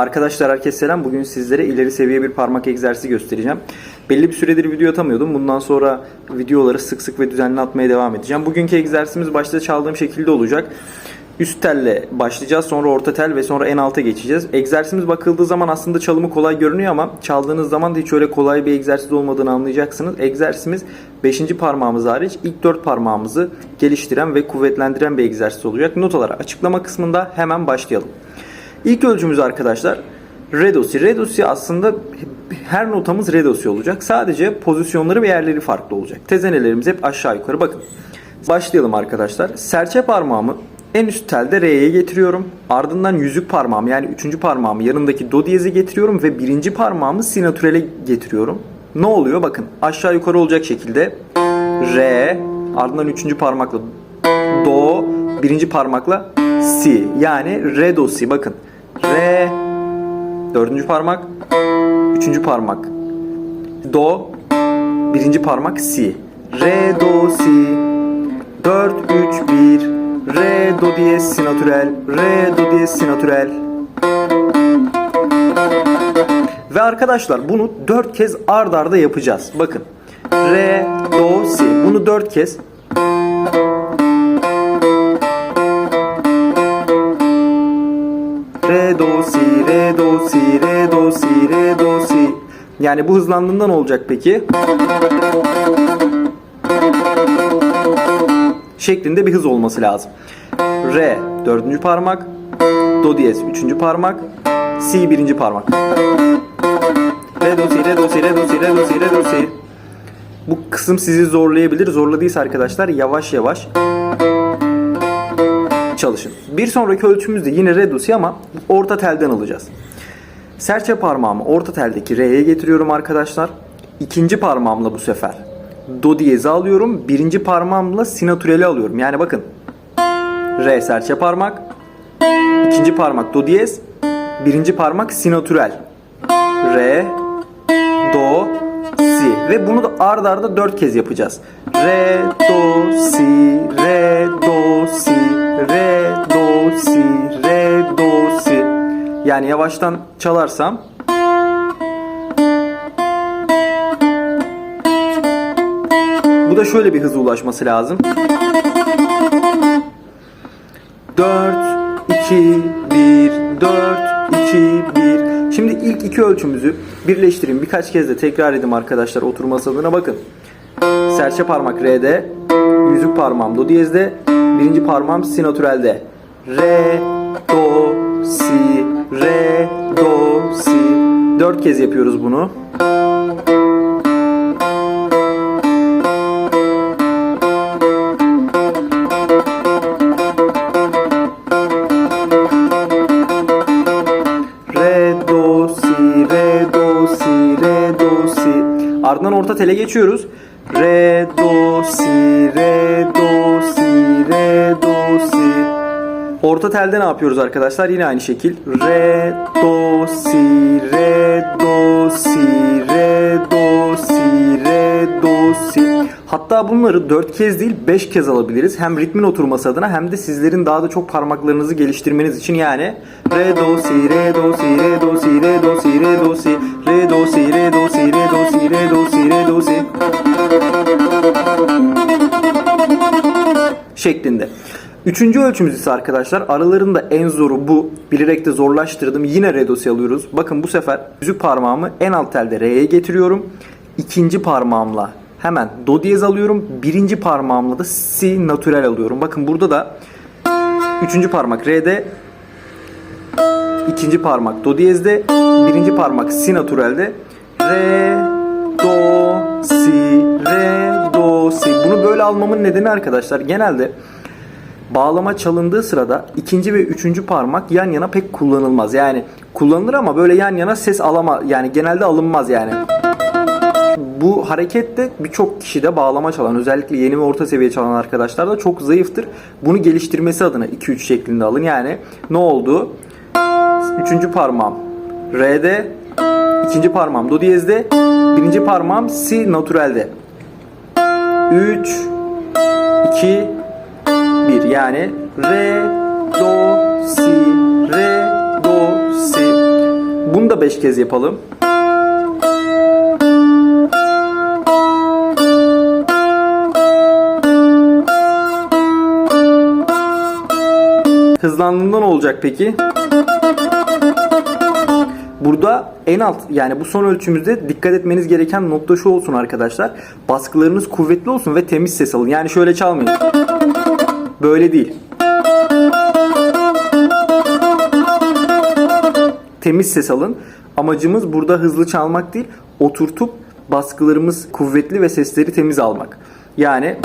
Arkadaşlar herkese selam. Bugün sizlere ileri seviye bir parmak egzersizi göstereceğim. Belli bir süredir video atamıyordum. Bundan sonra videoları sık sık ve düzenli atmaya devam edeceğim. Bugünkü egzersizimiz başta çaldığım şekilde olacak. Üst telle başlayacağız, sonra orta tel ve sonra en alta geçeceğiz. Egzersizimiz bakıldığı zaman aslında çalımı kolay görünüyor ama çaldığınız zaman da hiç öyle kolay bir egzersiz olmadığını anlayacaksınız. Egzersizimiz 5. parmağımız hariç ilk 4 parmağımızı geliştiren ve kuvvetlendiren bir egzersiz olacak. Notalara açıklama kısmında hemen başlayalım. İlk ölçümüz arkadaşlar re do si. Re do si aslında her notamız re do si olacak. Sadece pozisyonları ve yerleri farklı olacak. Tezenelerimiz hep aşağı yukarı bakın. Başlayalım arkadaşlar. Serçe parmağımı en üst telde re'ye getiriyorum. Ardından yüzük parmağım yani üçüncü parmağımı yanındaki do diyeze getiriyorum ve birinci parmağımı si natürele getiriyorum. Ne oluyor? Bakın aşağı yukarı olacak şekilde re ardından üçüncü parmakla do birinci parmakla si yani re do si bakın re dördüncü parmak üçüncü parmak do birinci parmak si re do si 4 3 1 re do diyez si natürel re do diyez si natürel ve arkadaşlar bunu 4 kez ard arda yapacağız. Bakın. Re, do, si. Bunu 4 kez Re, do, si, re, do, si, re, do, si, re, do, si. Yani bu hızlandığında ne olacak peki? Şeklinde bir hız olması lazım. Re dördüncü parmak, do diyez üçüncü parmak, si birinci parmak. Re do si re do si re do si re do si re do si. Bu kısım sizi zorlayabilir. Zorladıysa arkadaşlar yavaş yavaş çalışın. Bir sonraki ölçümüz de yine re do si ama orta telden alacağız. Serçe parmağımı orta teldeki re'ye getiriyorum arkadaşlar. İkinci parmağımla bu sefer do diyezi alıyorum. Birinci parmağımla si natüreli alıyorum. Yani bakın re serçe parmak, ikinci parmak do diyez, birinci parmak si natürel. Re, do, si ve bunu da ard arda dört kez yapacağız. Re, do, si, re, do, si, re, do, si, re, do, si. Yani yavaştan çalarsam Bu da şöyle bir hıza ulaşması lazım. 4 2 1 4 2 1 Şimdi ilk iki ölçümüzü birleştireyim. Birkaç kez de tekrar edeyim arkadaşlar oturması adına bakın. Serçe parmak R'de, yüzük parmağım do diyezde, birinci parmağım si natürelde. Re, do, si, re, do, si. Dört kez yapıyoruz bunu. Ardından orta tele geçiyoruz. Re, do, si, re, do, si, re, do, si. Orta telde ne yapıyoruz arkadaşlar? Yine aynı şekil. Re, do, si, re, do, si, re, do, si, re, do, si. Hatta bunları 4 kez değil 5 kez alabiliriz. Hem ritmin oturması adına hem de sizlerin daha da çok parmaklarınızı geliştirmeniz için yani re do si re do si re do si re do si re do si re do si re do si re do si re do si re do si şeklinde. Üçüncü ölçümüz ise arkadaşlar aralarında en zoru bu. Bilerek de zorlaştırdım. Yine re do si alıyoruz. Bakın bu sefer yüzük parmağımı en alt telde re'ye getiriyorum. İkinci parmağımla hemen do diyez alıyorum. Birinci parmağımla da si natürel alıyorum. Bakın burada da üçüncü parmak re'de ikinci parmak do diyezde birinci parmak si natürelde re do si re do si bunu böyle almamın nedeni arkadaşlar genelde bağlama çalındığı sırada ikinci ve üçüncü parmak yan yana pek kullanılmaz. Yani kullanılır ama böyle yan yana ses alama yani genelde alınmaz yani. Bu hareket de birçok kişide bağlama çalan özellikle yeni ve orta seviye çalan arkadaşlar da çok zayıftır. Bunu geliştirmesi adına 2-3 şeklinde alın. Yani ne oldu? Üçüncü parmağım Re'de, ikinci parmağım Do diyezde, birinci parmağım Si natürelde. 3 2 1 yani re do si re do si. Bunu da 5 kez yapalım. Hızlandığında ne olacak peki? Burada en alt yani bu son ölçümüzde dikkat etmeniz gereken nokta şu olsun arkadaşlar. Baskılarınız kuvvetli olsun ve temiz ses alın. Yani şöyle çalmayın. Böyle değil. Temiz ses alın. Amacımız burada hızlı çalmak değil, oturtup baskılarımız kuvvetli ve sesleri temiz almak. Yani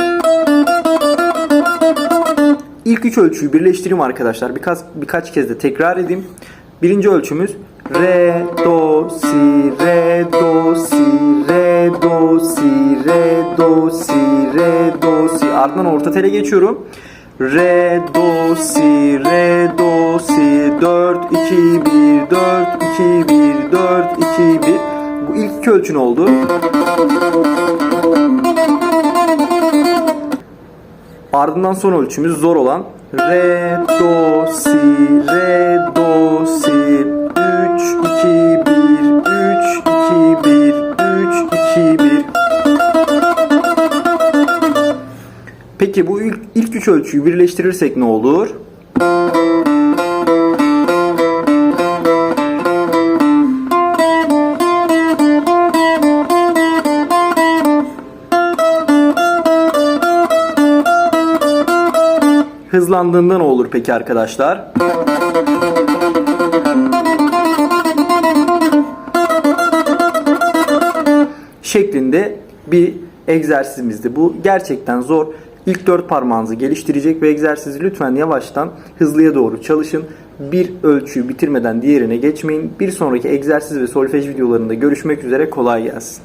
İlk üç ölçüyü birleştireyim arkadaşlar. Birkaç, birkaç kez de tekrar edeyim. Birinci ölçümüz Re, Do, Si, Re, Do, Si, Re, Do, Si, Re, Do, Si, Re, Do, Si. Ardından orta tele geçiyorum. Re, Do, Si, Re, Do, Si. 4, 2, 1, 4, 2, 1, 4, 2, 1. Bu ilk iki ölçün oldu. Ardından son ölçümüz zor olan Re, Do, Si, Re, Do, Si 3, 2, 1, 3, 2, 1, 3, 2, 1 Peki bu ilk, ilk üç ölçüyü birleştirirsek ne olur? Hızlandığında ne olur peki arkadaşlar? Şeklinde bir egzersizimizdi. Bu gerçekten zor. İlk dört parmağınızı geliştirecek ve egzersizi lütfen yavaştan hızlıya doğru çalışın. Bir ölçüyü bitirmeden diğerine geçmeyin. Bir sonraki egzersiz ve solfej videolarında görüşmek üzere. Kolay gelsin.